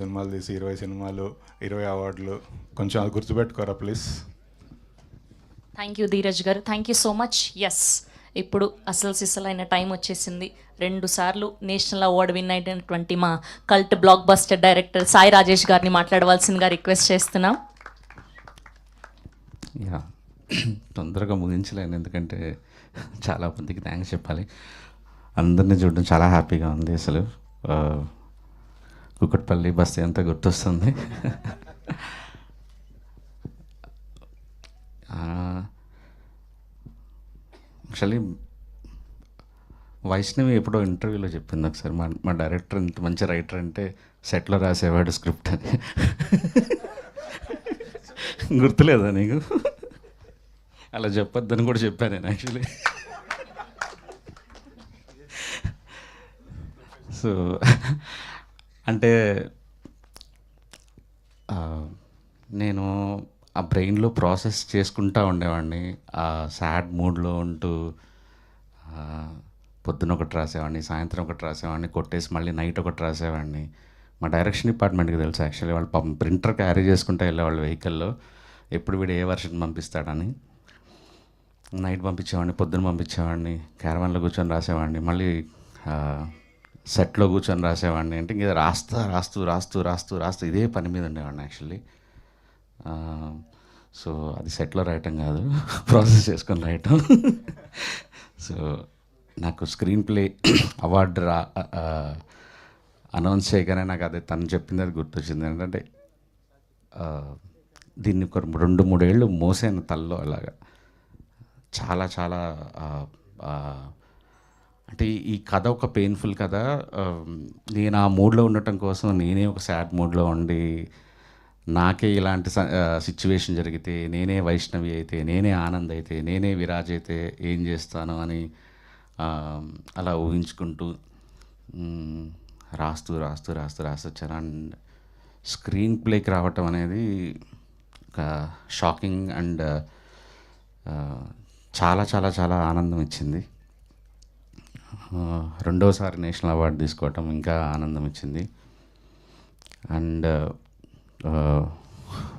సినిమాలు తీసి ఇరవై సినిమాలు ఇరవై అవార్డులు. కొంచెం అది గుర్తుపెట్టుకోరా please. Thank you Dheeraj garu. Thank you so much yes ఇప్పుడు అసలు సిసలైన టైం వచ్చేసింది. రెండు సార్లు నేషనల్ అవార్డు విన్ అయినటువంటి మా cult blockbuster director Sai Rajesh గారిని మాట్లాడవలసిందిగా రిక్వెస్ట్ చేస్తున్నాం. యా తొందరగా ముగించలేను. ఎందుకంటే చాలా మందికి థ్యాంక్స్ చెప్పాలి. అందరినీ చూడడం చాలా హ్యాపీగా ఉంది అసలు. కుక్కట్పల్లి బస్ ఎంత గుర్తొస్తుంది? యాక్చువల్లీ వైష్ణవి ఎప్పుడో ఇంటర్వ్యూలో చెప్పింది ఒకసారి. మా మా డైరెక్టర్ ఇంత మంచి రైటర్ అంటే సెట్లో రాసేవాడు స్క్రిప్ట్ అని. గుర్తులేదా నీకు? అలా చెప్పొద్దని కూడా చెప్పాను నేను యాక్చువల్లీ. సో అంటే నేను ఆ బ్రెయిన్లో ప్రాసెస్ చేసుకుంటా ఉండేవాడిని. ఆ సాడ్ మూడ్లో ఉంటూ పొద్దున ఒకటి రాసేవాడిని సాయంత్రం ఒకటి రాసేవాడిని కొట్టేసి మళ్ళీ నైట్ ఒకటి రాసేవాడిని. మా డైరెక్షన్ డిపార్ట్మెంట్కి తెలుసు యాక్చువల్లీ. వాళ్ళు పాపం ప్రింటర్ క్యారీ చేసుకుంటూ వెళ్ళేవాళ్ళు వెహికల్లో. ఎప్పుడు వీడు ఏ వర్షన్ పంపిస్తాడని. నైట్ పంపించేవాడిని పొద్దున పంపించేవాడిని క్యారవాన్లో కూర్చొని రాసేవాడిని. మళ్ళీ సెట్లో కూర్చొని రాసేవాడిని అంటే ఇంకా రాస్తా రాస్తూ రాస్తూ రాస్తూ రాస్తూ ఇదే పని మీద ఉండేవాడిని యాక్చువల్లీ. సో అది సెట్లో రాయటం కాదు ప్రాసెస్ చేసుకొని రాయటం. సో నాకు స్క్రీన్ ప్లే అవార్డు రా అనౌన్స్ చేయగానే నాకు అదే తను చెప్పింది అది గుర్తొచ్చింది. ఏంటంటే దీన్ని ఒక రెండు మూడేళ్ళు మోసాను తల్లో అలాగా. చాలా చాలా అంటే ఈ- కథ ఒక పెయిన్ఫుల్ కథ. నేను ఆ మూడ్లో ఉండటం కోసం నేనే ఒక సాడ్ మూడ్లో ఉండి నాకే ఇలాంటి సిచ్యువేషన్ జరిగితే నేనే వైష్ణవి అయితే నేనే ఆనంద్ అయితే నేనే విరాజ్ అయితే ఏం చేస్తాను అని అలా ఊహించుకుంటూ రాస్తూ రాస్తూ రాస్తూ రాస్తూ అండ్ స్క్రీన్ ప్లేకి రావటం అనేది ఒక షాకింగ్ అండ్ చాలా చాలా చాలా ఆనందం ఇచ్చింది. రెండోసారి నేషనల్ అవార్డు తీసుకోవటం ఇంకా ఆనందం ఇచ్చింది. అండ్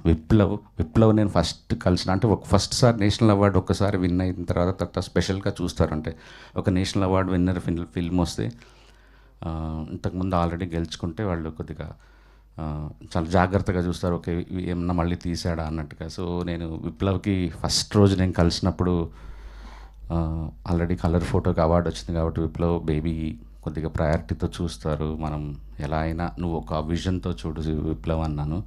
విప్లవ్ విప్లవ్ నేను ఫస్ట్ కలిసిన అంటే ఒక ఫస్ట్ సార్ నేషనల్ అవార్డు ఒకసారి విన్ అయిన తర్వాత తర్వాత స్పెషల్గా చూస్తారంటే ఒక national award winner fil film వస్తే ఇంతకుముందు ఆల్రెడీ గెలుచుకుంటే వాళ్ళు కొద్దిగా చాలా జాగ్రత్తగా చూస్తారు. ఓకే ఏమన్నా మళ్ళీ తీసాడా అన్నట్టుగా. సో నేను విప్లవ్కి ఫస్ట్ రోజు నేను కలిసినప్పుడు ఆల్రెడీ కలర్ ఫోటోకి అవార్డు వచ్చింది కాబట్టి విప్లవ్ బేబీ కొద్దిగా ప్రయారిటీతో చూస్తారు. మనం ఎలా అయినా నువ్వు ఒక విజన్తో చూడు విప్లవ్ అన్నాను.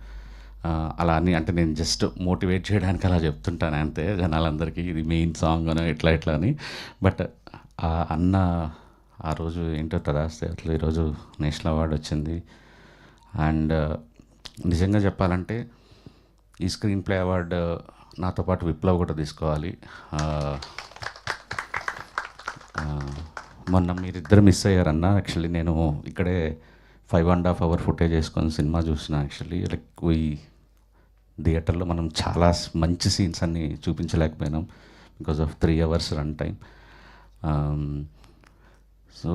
అలా అని అంటే నేను జస్ట్ మోటివేట్ చేయడానికి అలా చెప్తుంటాను అంతే జనాలందరికీ. ఇది మెయిన్ సాంగ్ అని ఇట్లా ఇట్లా అని. బట్ ఆ అన్న ఆ రోజు ఏంటో తదాస్తే అట్లా ఈరోజు నేషనల్ అవార్డు వచ్చింది. అండ్ నిజంగా చెప్పాలంటే ఈ స్క్రీన్ ప్లే అవార్డు నాతో పాటు విప్లవ్ కూడా తీసుకోవాలి. మొన్న మీరిద్దరు మిస్ అయ్యారన్న. యాక్చువల్లీ నేను ఇక్కడే five and half hour footage వేసుకొని సినిమా చూసిన యాక్చువల్లీ లైక్ ఈ థియేటర్లో మనం చాలా మంచి సీన్స్ అన్ని చూపించలేకపోయినాం because of three hours run time so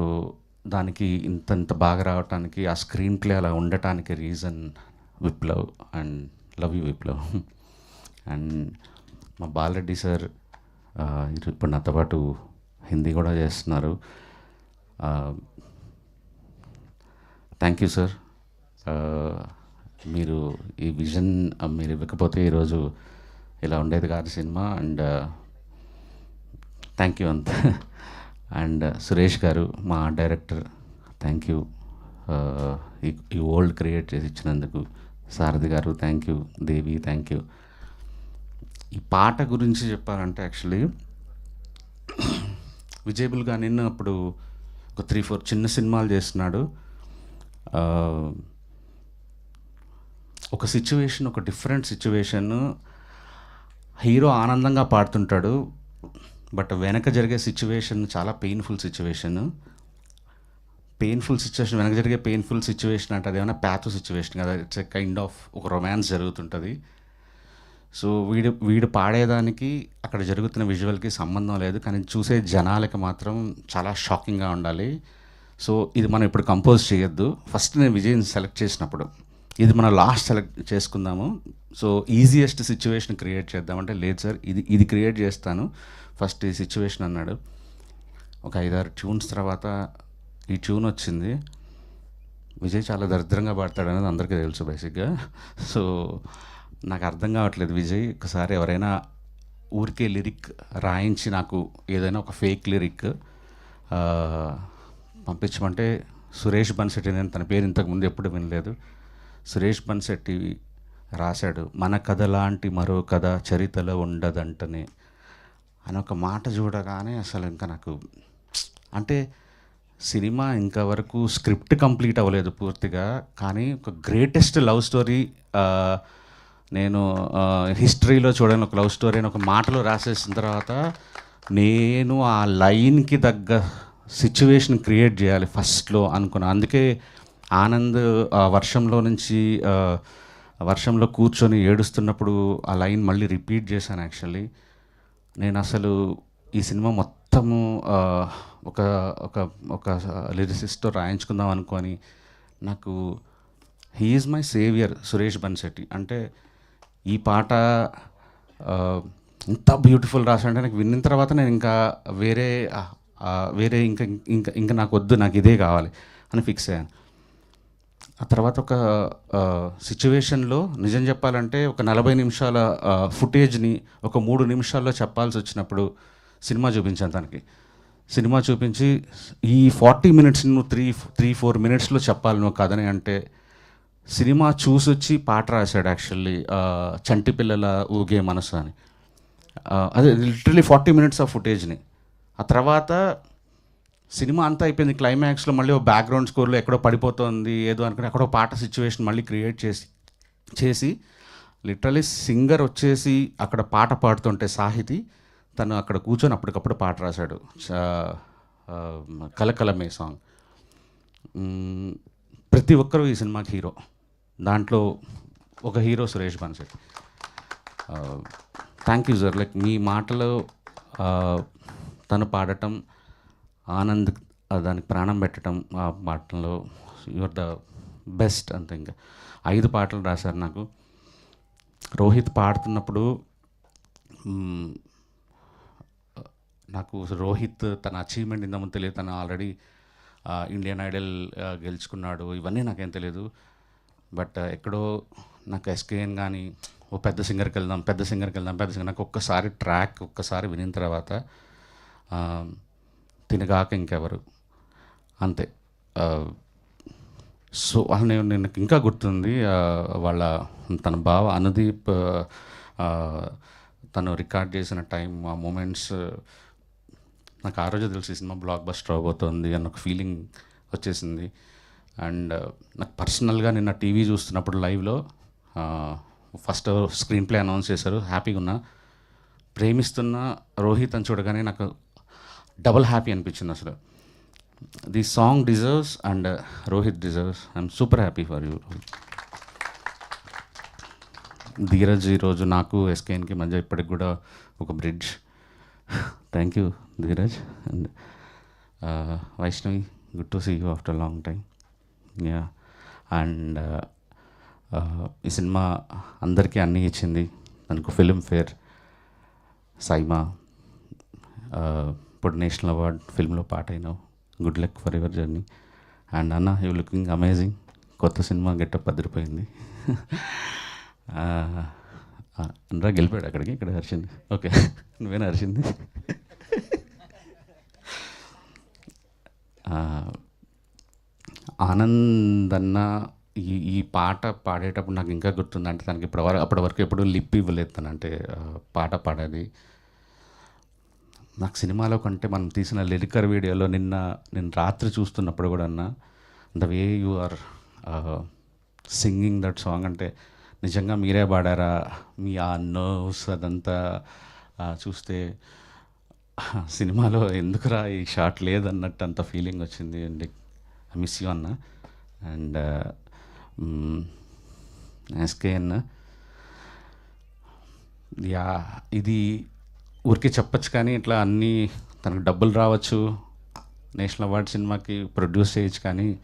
దానికి ఇంత ఇంత బాగా రావటానికి ఆ స్క్రీన్ ప్లే అలా ఉండటానికి reason Viplav and love you Viplav. And మా బాలరెడ్డి సార్ uh, ఇప్పుడు నాతో పాటు హిందీ కూడా చేస్తున్నారు. థ్యాంక్ యూ సార్ మీరు ఈ విజన్ మీరు ఇవ్వకపోతే ఈరోజు ఇలా ఉండేది కాదు సినిమా. అండ్ థ్యాంక్ యూ అంత. అండ్ సురేష్ గారు మా డైరెక్టర్ థ్యాంక్ యూ ఈ ఈ వరల్డ్ క్రియేట్ చేసి ఇచ్చినందుకు Sarathi garu thank you Devi thank you ఈ పాట గురించి చెప్పాలంటే యాక్చువల్లీ విజయబుల్గా నిన్న అప్పుడు ఒక త్రీ ఫోర్ చిన్న సినిమాలు చేస్తున్నాడు. ఒక సిచ్యువేషన్ ఒక డిఫరెంట్ సిచ్యువేషన్ హీరో ఆనందంగా పాడుతుంటాడు. బట్ వెనక జరిగే సిచ్యువేషన్ చాలా పెయిన్ఫుల్ సిచ్యువేషన్. పెయిన్ఫుల్ సిచ్యువేషన్ వెనక జరిగే పెయిన్ఫుల్ సిచ్యువేషన్ అంటే అదేమైనా ప్యాథో సిచ్యువేషన్ కదా. ఇట్స్ ఎ కైండ్ ఆఫ్ ఒక రొమాన్స్ జరుగుతుంటుంది. సో వీడు వీడు పాడేదానికి అక్కడ జరుగుతున్న విజువల్కి సంబంధం లేదు కానీ చూసే జనాలకి మాత్రం చాలా షాకింగ్గా ఉండాలి. సో ఇది మనం ఇప్పుడు కంపోజ్ చేయొద్దు. ఫస్ట్ నేను విజయ్ని సెలెక్ట్ చేసినప్పుడు ఇది మనం లాస్ట్ సెలెక్ట్ చేసుకుందాము. సో ఈజియెస్ట్ సిచ్యువేషన్ క్రియేట్ చేద్దామంటే లేదు సార్ ఇది ఇది క్రియేట్ చేస్తాను. ఫస్ట్ ఈ సిచ్యువేషన్ అన్నాడు. ఒక ఐదారు ట్యూన్స్ తర్వాత ఈ ట్యూన్ వచ్చింది. విజయ్ చాలా దరిద్రంగా పాడతాడు అనేది అందరికీ తెలుసు బేసిక్గా. సో నాకు అర్థం కావట్లేదు విజయ్. ఒకసారి ఎవరైనా ఊరికే లిరిక్ రాయించి నాకు ఏదైనా ఒక ఫేక్ లిరిక్ పంపించమంటే సురేష్ బన్సెట్టి నేను తన పేరు ఇంతకుముందు ఎప్పుడు వినలేదు. సురేష్ బన్సెట్టి రాశాడు మన కథ లాంటి మరో కథ చరితలో ఉండదంటనే అని ఒక మాట చూడగానే అసలు ఇంకా నాకు అంటే సినిమా ఇంకా వరకు స్క్రిప్ట్ కంప్లీట్ అవ్వలేదు పూర్తిగా. కానీ ఒక గ్రేటెస్ట్ లవ్ స్టోరీ నేను హిస్టరీలో చూడని ఒక లవ్ స్టోరీ అని ఒక మాటలో రాసేసిన తర్వాత నేను ఆ లైన్కి తగ్గ సిచ్యువేషన్ క్రియేట్ చేయాలి ఫస్ట్లో అనుకున్నాను అందుకే ఆనంద్ ఆ వర్షంలో నుంచి వర్షంలో కూర్చొని ఏడుస్తున్నప్పుడు ఆ లైన్ మళ్ళీ రిపీట్ చేశాను యాక్చువల్లీ. నేను అసలు ఈ సినిమా మొత్తము ఒక ఒక ఒక లిరిసిస్ట్తో రాయించుకుందాం అనుకొని నాకు he's my saviour Suresh Bansetti. అంటే ఈ పాట ఇంత బ్యూటిఫుల్ రాశాడంటే నాకు విన్న తర్వాత నేను ఇంకా వేరే వేరే ఇంకా ఇంకా ఇంకా నాకు వద్దు నాకు ఇదే కావాలి అని ఫిక్స్ అయ్యాను. ఆ తర్వాత ఒక సిచ్యువేషన్లో నిజం చెప్పాలంటే ఒక నలభై నిమిషాల ఫుటేజ్ని ఒక మూడు నిమిషాల్లో చెప్పాల్సి వచ్చినప్పుడు సినిమా చూపించాను తనకి. సినిమా చూపించి ఈ ఫార్టీ మినిట్స్ నువ్వు త్రీ త్రీ ఫోర్ మినిట్స్లో చెప్పాలి నువ్వు కథని అంటే సినిమా చూసొచ్చి పాట రాశాడు యాక్చువల్లీ చంటి పిల్లల ఊగే మనసు అని. అదే లిటరలీ ఫార్టీ మినిట్స్ ఆఫ్ ఫుటేజ్ని. ఆ తర్వాత సినిమా అంతా అయిపోయింది క్లైమాక్స్లో మళ్ళీ ఓ బ్యాక్గ్రౌండ్ స్కోర్లో ఎక్కడో పడిపోతుంది ఏదో అనుకుని అక్కడో పాట సిచ్యువేషన్ మళ్ళీ క్రియేట్ చేసి చేసి లిటరలీ సింగర్ వచ్చేసి అక్కడ పాట పాడుతుంటే సాహితి తను అక్కడ కూర్చొని అప్పటికప్పుడు పాట రాశాడు కలకలమే సాంగ్. ప్రతి ఒక్కరూ ఈ సినిమాకి హీరో. దాంట్లో ఒక hero Suresh Bansetti thank you sir. Like మీ మాటలు తను పాడటం ఆనంద్ దానికి ప్రాణం పెట్టడం ఆ పాటలో యువర్ ద బెస్ట్ అంతే ఇంకా. ఐదు పాటలు రాశారు నాకు. రోహిత్ పాడుతున్నప్పుడు నాకు రోహిత్ తన అచీవ్మెంట్ ఇందామో తెలియదు. తను ఆల్రెడీ ఇండియన్ ఐడల్ గెలుచుకున్నాడు. ఇవన్నీ నాకేం తెలియదు బట్ ఎక్కడో నాకు ఎస్కేఎన్ కానీ ఓ పెద్ద సింగర్కి వెళ్దాం పెద్ద సింగర్కి వెళ్దాం పెద్ద సింగర్ నాకు ఒక్కసారి ట్రాక్ ఒక్కసారి వినిన తర్వాత తినగాక ఇంకెవరు. అంతే. సో అసలు నేను ఇంకా గుర్తుంది వాళ్ళ తన బావ అనుదీప్ తను రికార్డ్ చేసిన టైం ఆ మూమెంట్స్ నాకు ఆ రోజే తెలిసి సినిమా బ్లాక్ బస్టర్ అవబోతోంది అన్న ఒక ఫీలింగ్ వచ్చేసింది. అండ్ uh, నాకు పర్సనల్గా నిన్న టీవీ చూస్తున్నప్పుడు లైవ్లో ఫస్ట్ స్క్రీన్ ప్లే అనౌన్స్ చేశారు. హ్యాపీగా ఉన్నా ప్రేమిస్తున్న రోహిత్ అని చూడగానే నాకు డబుల్ హ్యాపీ అనిపించింది అసలు. The song deserves and Rohit deserves I'm super happy for you Dheeraj ఈరోజు నాకు ఎస్కేఎన్కి మధ్య ఇప్పటికి కూడా ఒక bridge thank you Dheeraj and Vaishnavi good to see you after long time yeah and ఈ సినిమా అందరికీ అన్నీ ఇచ్చింది. దానికి ఫిలింఫేర్ సైమా ఇప్పుడు నేషనల్ అవార్డ్ ఫిల్మ్లో పాట అయినావు. Good luck for your journey and అన్న యూ లుకింగ్ అమేజింగ్ కొత్త సినిమా గెటప్ అదిరిపోయింది. Uh, uh, అనరా గెలిపాడు అక్కడికి. ఇక్కడ హర్షింది ఓకే నువ్వేనా హర్షింది ఆనంద్ అన్న ఈ ఈ పాట పాడేటప్పుడు నాకు ఇంకా గుర్తుందంటే తనకి ఇప్పటి వరకు అప్పటి వరకు ఎప్పుడు లిప్ ఇవ్వలేదు తను. అంటే పాట పాడేది. నాకు సినిమాలో కంటే మనం తీసిన లిరికర్ వీడియోలో నిన్న నేను రాత్రి చూస్తున్నప్పుడు కూడా అన్న the way you are singing that song అంటే నిజంగా మీరే పాడారా? మీ ఆ నర్వ్స్ అదంతా చూస్తే సినిమాలో ఎందుకురా ఈ షాట్ లేదన్నట్టు అంత ఫీలింగ్ వచ్చింది అండ్. ఐ మిస్ యూ అన్న. అండ్ ఎస్కే uh, mm, అన్న. యా ఇది ఊరికే చెప్పచ్చు కానీ ఇట్లా అన్నీ తనకు డబ్బులు రావచ్చు. నేషనల్ అవార్డ్ సినిమాకి ప్రొడ్యూస్ చేయొచ్చు కానీ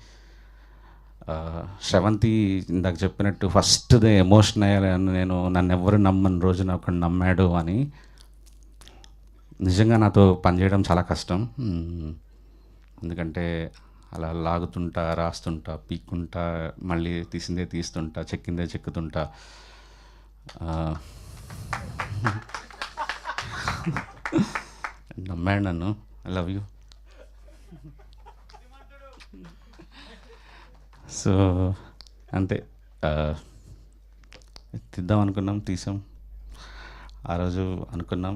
uh, శ్రవంతి ఇందాక చెప్పినట్టు ఫస్ట్ దే ఎమోషన్ అయ్యాను నేను నన్ను ఎవరు నమ్మని రోజున ఒకడు నమ్మాడు అని. నిజంగా నాతో పనిచేయడం చాలా కష్టం. ఎందుకంటే అలా లాగుతుంటా రాస్తుంటా పీక్కుంటా మళ్ళీ తీసిందే తీస్తుంటా చెక్కిందే చెక్కుతుంటా. నమ్మాడు నన్ను? I love you. సో అంతే. ఆ, తీద్దాం అనుకున్నాం తీసాం. ఆ రోజు అనుకున్నాం.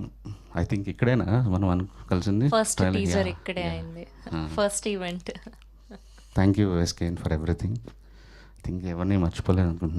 ఐ థింక్ ఇక్కడేనా? మనం అను కలిసింది ఫస్ట్ టీజర్ ఇక్కడే అయింది. First event thank you SKN for everything think ఎవరిని మర్చిపోలేదు అనుకుంటున్నాను